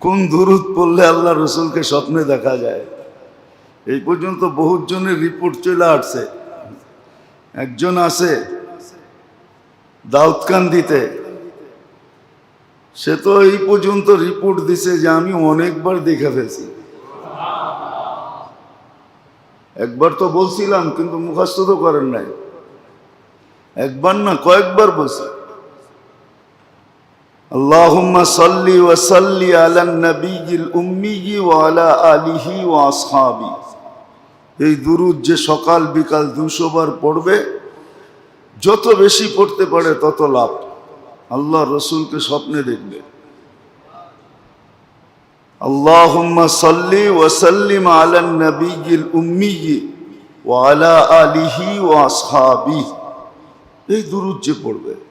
কোন দুরুদ পড়লে আল্লাহ রসুলকে স্বপ্নে দেখা যায়? এই পর্যন্ত বহুত জনের রিপোর্ট চলে আসছে। একজন আছে দাউদকান্দিতে। সে তো এই পর্যন্ত রিপোর্ট দিছে যে আমি অনেকবার দেখে ফেলছি। একবার তো বলছিলাম, কিন্তু মুখাস্ত তো করেন নাই। একবার না, কয়েকবার বলছি। ওয়া সাল্লি আলা নবিয়িল উম্মি ওয়া আলা আলিহি ওয়া এই দুরুদ যে সকাল বিকাল দুশো বার পড়বে, যত বেশি পড়তে পারে তত লাভ। আল্লাহ রসুলকে স্বপ্নে দেখবে। আল্লাহুম্মা সাল্লি ওয়া সাল্লিম আলা নবিয়িল উম্মি ওয়া আলা আলিহি ওয়া আসহাবি। এই দুরুদ যে পড়বে।